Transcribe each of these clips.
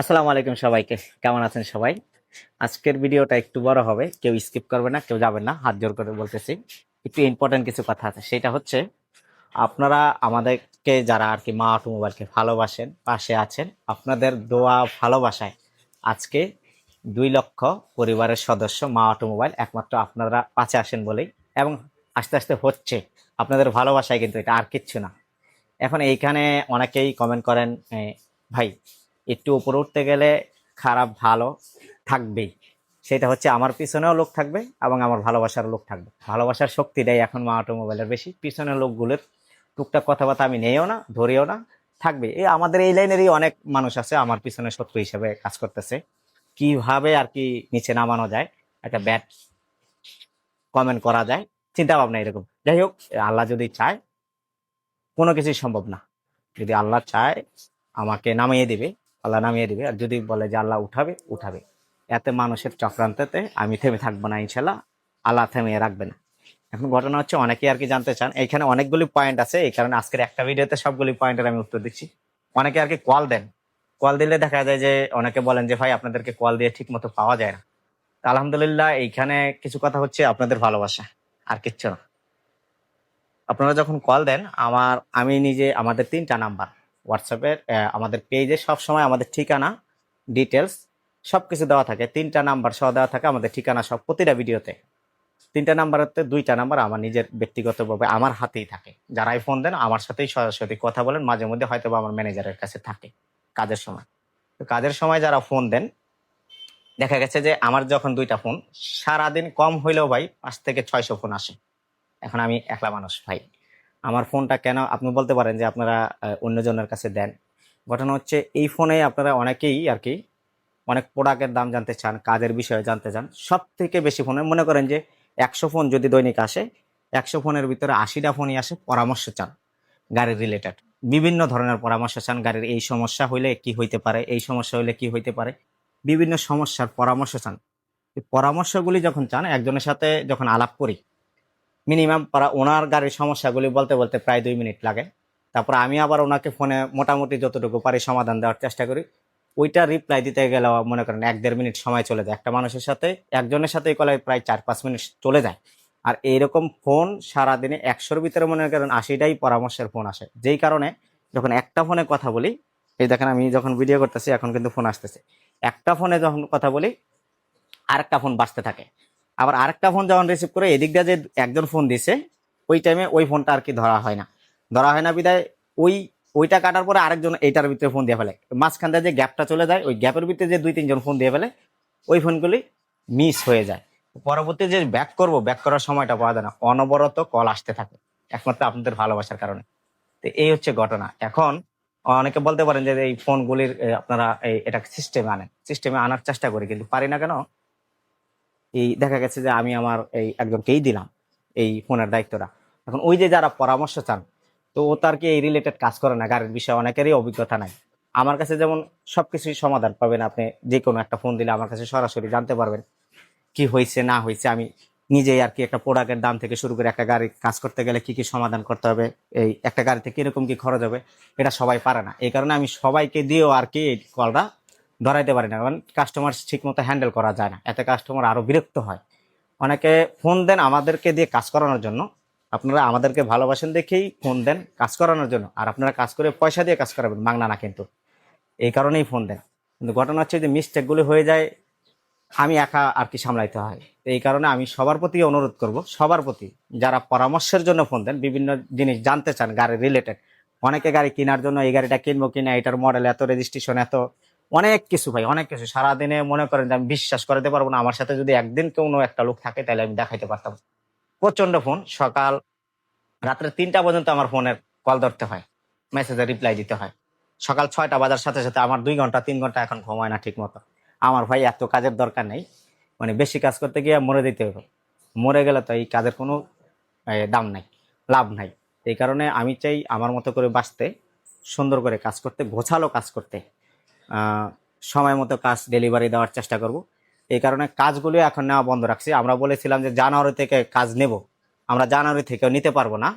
আসসালামু আলাইকুম সবাইকে। কেমন আছেন সবাই? আজকের ভিডিওটা একটু বড় হবে। কেউ স্কিপ করবে না, কেউ যাবে না, হাত জোর করে বলতেছি। একটু ইম্পর্টেন্ট কিছু কথা আছে। সেটা হচ্ছে, আপনারা আমাদেরকে যারা আর কি মা অটোমোবাইলকে ভালোবাসেন, পাশে আছেন, আপনাদের দোয়া ভালোবাসায় আজকে দুই লক্ষ পরিবারের সদস্য মা অটোমোবাইল একমাত্র আপনারা পাশে আসেন বলেই এবং আস্তে আস্তে হচ্ছে। আপনাদের ভালোবাসায় কিন্তু এটা আর কিচ্ছু না। এখন এইখানে অনেকেই কমেন্ট করেন ভাই একটু উপরে উঠতে গেলে খারাপ ভালো থাকবেই। সেটা হচ্ছে আমার পিছনেও লোক থাকবে এবং আমার ভালোবাসার লোক থাকবে। ভালোবাসার শক্তিটাই এখন মা অটোমোবাইলের বেশি। পিছনের লোকগুলোর টুকটাক কথাবার্তা আমি নেইও না, ধরিও না, থাকবে। এই আমাদের এই লাইনেরই অনেক মানুষ আছে আমার পিছনে শত্রু হিসেবে কাজ করতেছে। কীভাবে আর কি নিচে নামানো যায়, একটা ব্যাট কমেন্ট করা যায় চিন্তা ভাবনা এরকম। যাই হোক, আল্লাহ যদি চায়, কোনো কিছুই সম্ভব না। যদি আল্লাহ চায়, আমাকে নামিয়ে দিবে। আল্লাহ নামিয়ে দিবে। আর যদি বলে যে আল্লাহ উঠাবে উঠাবে। এতে মানুষের চক্রান্ততে আমি থেমে থাকব না ইনশাল্লাহ আল্লাহ থেমে রাখবে না। এখন ঘটনা হচ্ছে, অনেকেই আর কি জানতে চান, এইখানে অনেকগুলি পয়েন্ট আছে। এই কারণে আজকের একটা ভিডিওতে সবগুলি পয়েন্টের আমি উত্তর দিচ্ছি। অনেকে আর কি কল দেন। কল দিলে দেখা যায় যে অনেকে বলেন যে, ভাই, আপনাদেরকে কল দিয়ে ঠিক মতো পাওয়া যায় না। আলহামদুলিল্লাহ, এইখানে কিছু কথা হচ্ছে আপনাদের ভালোবাসা। আর কিচ্ছু না। আপনারা যখন কল দেন, আমার, আমি নিজে, আমাদের তিনটা নাম্বার হোয়াটসঅ্যাপের আমাদের পেজে সব সময় আমাদের ঠিকানা ডিটেলস সব কিছু দেওয়া থাকে। তিনটা নাম্বার সহ দেওয়া থাকে আমাদের ঠিকানা সব প্রতিটা ভিডিওতে তিনটা নাম্বারেতে দুইটা নাম্বার আমার নিজের ব্যক্তিগতভাবে আমার হাতেই থাকে। যারাই ফোন দেন আমার সাথেই সরাসরি কথা বলেন, মাঝে মধ্যে হয়তো আমার ম্যানেজারের কাছে থাকে কাজের সময়। তো কাজের সময় যারা ফোন দেন, দেখা গেছে যে আমার যখন দুইটা ফোন সারাদিন কম হইলেও ভাই পাঁচ থেকে ছয়শো ফোন আসে। এখন আমি একলা মানুষ ভাই। আমার ফোনটা কেন, আপনি বলতে পারেন যে আপনারা অন্যজনের কাছে দেন। ঘটনা হচ্ছে, এই ফোনে আপনারা অনেকেই আর কি অনেক প্রোডাক্টের দাম জানতে চান, কাজের বিষয়ে জানতে চান। সব থেকে বেশি ফোনে মনে করেন যে একশো ফোন যদি দৈনিক আসে, একশো ফোনের ভিতরে আশিটা ফোনই আসে পরামর্শ চান গাড়ির রিলেটেড বিভিন্ন ধরনের পরামর্শ চান গাড়ির এই সমস্যা হইলে কি হইতে পারে, এই সমস্যা হইলে কি হইতে পারে। বিভিন্ন সমস্যার পরামর্শ চান। পরামর্শগুলি যখন চান, একজনের সাথে যখন আলাপ করি মিনিমাম পারা ওনার গাড়ির সমস্যাগুলি বলতে বলতে প্রায় দুই মিনিট লাগে। তারপর আমি আবার ওনাকে ফোনে মোটামুটি যতটুকু পারি সমাধান দেওয়ার চেষ্টা করি। ওইটা রিপ্লাই দিতে গেলে মনে করেন এক দেড় মিনিট সময় চলে যায়। একটা মানুষের সাথে, একজনের সাথে কলে প্রায় চার পাঁচ মিনিট চলে যায়। আর এইরকম ফোন সারাদিনে একশোর ভিতরে মনে করেন আশিটাই পরামর্শের ফোন আসে। যেই কারণে যখন একটা ফোনে কথা বলি, এই দেখেন আমি যখন ভিডিও করতেছি, এখন কিন্তু ফোন আসতেছে। একটা ফোনে যখন কথা বলি, আরেকটা ফোন বাঁচতে থাকে। আবার আরেকটা ফোন যখন রিসিভ করে, এদিক দিয়ে যে একজন ফোন দিছে, ওই টাইমে ওই ফোনটা আর কি ধরা হয় না। ধরা হয় না বিদায় ওই, ওইটা কাটার পরে আরেকজন এইটার ভিতরে ফোন দিয়ে ফেলে। মাঝখান দিয়ে যে গ্যাপটা চলে যায়, ওই গ্যাপের ভিতরে যে দুই, তিনজন ফোন দিয়ে ফেলে, ওই ফোনগুলি মিস হয়ে যায়। পরবর্তী যে ব্যাক করব ব্যাক করার সময়টা পাওয়া যায় না। অনবরত কল আসতে থাকে। একমাত্র আপনাদের ভালোবাসার কারণে। তো এই হচ্ছে ঘটনা। এখন অনেকে বলতে পারেন যে এই ফোনগুলির আপনারা এই এটা সিস্টেমে আনেন। সিস্টেমে আনার চেষ্টা করি, কিন্তু পারি না কেন? এই দেখা গেছে যে আমি আমার এই একজনকেই দিলাম, এই ফোনের দায়িত্বটা। এখন ওই যে যারা পরামর্শ চান, তো ও তার কি এই রিলেটেড কাজ করে না? গাড়ির বিষয়ে অনেকেরই অভিজ্ঞতা নাই। আমার কাছে যেমন সব কিছুই সমাধান পাবেন আপনি যে কোনো একটা ফোন দিলে আমার কাছে সরাসরি জানতে পারবেন কি হয়েছে, না হয়েছে। আমি নিজেই আর কি একটা প্রোডাক্টের দাম থেকে শুরু করে একটা গাড়ি কাজ করতে গেলে কি কি সমাধান করতে হবে, এই একটা গাড়িতে কীরকম কি খরচ হবে, এটা সবাই পারে না। এই কারণে আমি সবাইকে দিয়েও আর কি এই কলটা ধরাইতে পারি না, কারণ কাস্টমার ঠিক মতো হ্যান্ডেল করা যায় না, এতে কাস্টমার আরও বিরক্ত হয়। অনেকে ফোন দেন আমাদেরকে দিয়ে কাজ করানোর জন্য, আপনারা আমাদেরকে ভালোবাসেন দেখেই ফোন দেন কাজ করানোর জন্য, আর আপনারা কাজ করে পয়সা দিয়ে কাজ করাবেন মাগনা না কিন্তু। এই কারণেই ফোন দেন। কিন্তু ঘটনা হচ্ছে যে মিস্টেকগুলো হয়ে যায়, আমি একা আর কি সামলাইতে হয়? এই কারণে আমি সবার প্রতি অনুরোধ করব, সবার প্রতি। যারা পরামর্শের জন্য ফোন দেন, বিভিন্ন জিনিস জানতে চান, গাড়ি রিলেটেড অনেকে গাড়ি কেনার জন্য এই গাড়িটা কিনবো কিনা, এটার মডেল এত রেজিস্ট্রেশন এত অনেক কিছু ভাই, অনেক কিছু। সারাদিনে মনে করেন যে আমি বিশ্বাস করাতে পারব না, আমার সাথে যদি একদিন কোনো একটা লোক থাকে, তাহলে আমি দেখাইতে পারতাম। প্রচণ্ড ফোন, সকাল রাত্রে তিনটা পর্যন্ত আমার ফোনের কল ধরতে হয়, মেসেজে রিপ্লাই দিতে হয়। সকাল ছয়টা বাজার সাথে সাথে আমার দুই ঘণ্টা, তিন ঘণ্টা এখন ঘুমায় না ঠিক মতো আমার ভাই এত কাজের দরকার নেই মানে বেশি কাজ করতে গিয়ে মরে দিতে হবে। মরে গেলে তো এই কাজের কোনো দাম নাই, লাভ নাই। এই কারণে আমি চাই আমার মতো করে বাঁচতে, সুন্দর করে কাজ করতে, গোছালো কাজ করতে। সময় মতো কাজ ডেলিভারি দেওয়ার চেষ্টা করব। এই কারণে কাজগুলো এখন নেওয়া বন্ধ রাখছি। আমরা বলেছিলাম যে জানুয়ারি থেকে কাজ নেব। আমরা জানুয়ারি থেকেও নিতে পারব না।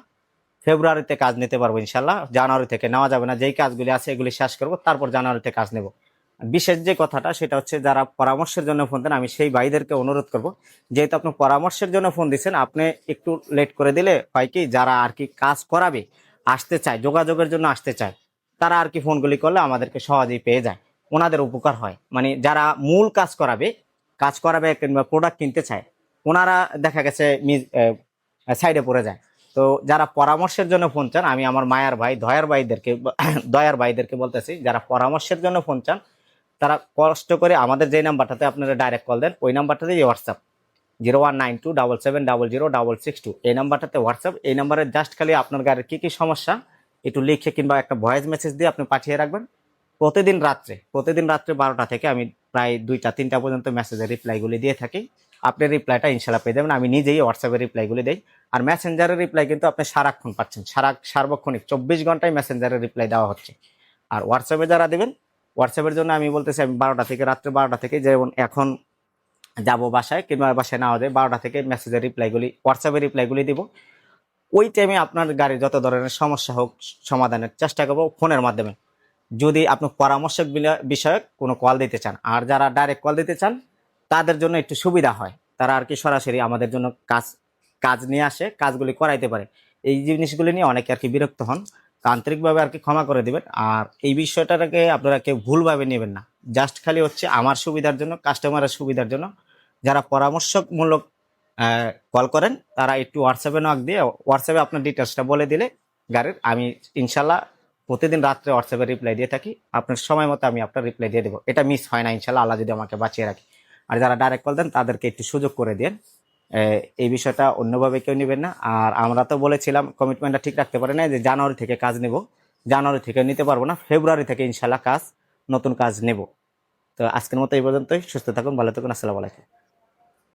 ফেব্রুয়ারিতে কাজ নিতে পারব ইনশাল্লাহ জানুয়ারি থেকে নেওয়া যাবে না। যেই কাজগুলি আছে এগুলি শেষ করব, তারপর জানুয়ারিতে কাজ নেব। বিশেষ যে কথাটা, সেটা হচ্ছে যারা পরামর্শের জন্য ফোন দেন, আমি সেই ভাইদেরকে অনুরোধ করব, যেহেতু আপনি পরামর্শের জন্য ফোন দিচ্ছেন আপনি একটু লেট করে দিলে হয় কি, যারা আর কি কাজ করাবে, আসতে চায়, যোগাযোগের জন্য আসতে চায় তারা আর কি ফোনগুলি করলে আমাদেরকে সহজেই পেয়ে যায়। ওনাদের উপকার হয়। মানে যারা মূল কাজ করাবে কাজ করাবে কিংবা প্রোডাক্ট কিনতে চায়, ওনারা দেখা গেছে সাইডে পড়ে যায়। তো যারা পরামর্শের জন্য ফোন চান, আমি আমার মায়ার ভাই, দয়ার ভাইদেরকে দয়ার ভাইদেরকে বলতেছি, যারা পরামর্শের জন্য ফোন চান, তারা কষ্ট করে আমাদের যে নাম্বারটাতে আপনারা ডাইরেক্ট কল দেন, ওই নাম্বারটাতেই WhatsApp zero one nine two double seven double zero double six two এই নাম্বারটাতে হোয়াটসঅ্যাপ এই নাম্বারে জাস্ট খালি আপনার গাড়ির কী কী সমস্যা একটু লিখে কিংবা একটা ভয়েস মেসেজ দিয়ে আপনি পাঠিয়ে রাখবেন। প্রতিদিন রাত্রে প্রতিদিন রাত্রে বারোটা থেকে আমি প্রায় দুইটা, তিনটা পর্যন্ত মেসেজের রিপ্লাইগুলি দিয়ে থাকি। আপনি রিপ্লাইটা ইনশাল্লাহ পেয়ে যাবেন। আমি নিজেই হোয়াটসঅ্যাপে রিপ্লাইগুলি দেই। আর মেসেঞ্জারের রিপ্লাই কিন্তু আপনি সারাক্ষণ পাচ্ছেন। সারা, সার্বক্ষণিক চব্বিশ ঘন্টায় মেসেঞ্জারের রিপ্লাই দেওয়া হচ্ছে। আর হোয়াটসঅ্যাপে যারা দেবেন হোয়াটসঅ্যাপের জন্য আমি বলতেছি, আমি বারোটা থেকে, রাত্রে বারোটা থেকে যেমন এখন যাব বাসায় কিংবা বাসায় না যায় বারোটা থেকে মেসেজের রিপ্লাইগুলি হোয়াটসঅ্যাপে রিপ্লাইগুলি দিব। ওই টাইমে আপনার গাড়ির যত ধরনের সমস্যা হোক, সমাধানের চেষ্টা করব ফোনের মাধ্যমে। যদি আপনি পরামর্শক বিষয়ক কোনো কল দিতে চান, আর যারা ডাইরেক্ট কল দিতে চান, তাদের জন্য একটু সুবিধা হয়। তারা আর কি সরাসরি আমাদের জন্য কাজ কাজ নিয়ে আসে, কাজগুলি করাইতে পারে। এই জিনিসগুলি নিয়ে অনেকে আর কি বিরক্ত হন। তান্ত্রিকভাবে আর কি ক্ষমা করে দিবেন। আর এই বিষয়টাকে আপনারা কেউ ভুলভাবে নেবেন না। জাস্ট খালি হচ্ছে আমার সুবিধার জন্য কাস্টমারের সুবিধার জন্য। যারা পরামর্শমূলক কল করেন, তারা একটু হোয়াটসঅ্যাপে নক দিয়ে হোয়াটসঅ্যাপে আপনার ডিটেলসটা বলে দিলে গাড়ির, আমি ইনশাল্লাহ প্রতিদিন রাত্রে হোয়াটসঅ্যাপে রিপ্লাই দিয়ে থাকি, আপনার সময় মতো আমি আপনার রিপ্লাই দিয়ে দেবো। এটা মিস হয় না, ইনশাল্লাহ আল্লাহ যদি আমাকে বাঁচিয়ে রাখি। আর যারা ডাইরেক্ট কল দেন, তাদেরকে একটু সুযোগ করে দেন। এই বিষয়টা অন্যভাবে কেউ নেবেন না। আর আমরা তো বলেছিলাম কমিটমেন্টটা ঠিক রাখতে পারি না যে জানুয়ারি থেকে কাজ নেব। জানুয়ারি থেকে নিতে পারব না, ফেব্রুয়ারি থেকে ইনশাল্লাহ কাজ, নতুন কাজ নেব। তো আজকের মতো এই পর্যন্তই, সুস্থ থাকুন, ভালো থাকুন, আসসালামু আলাইকুম।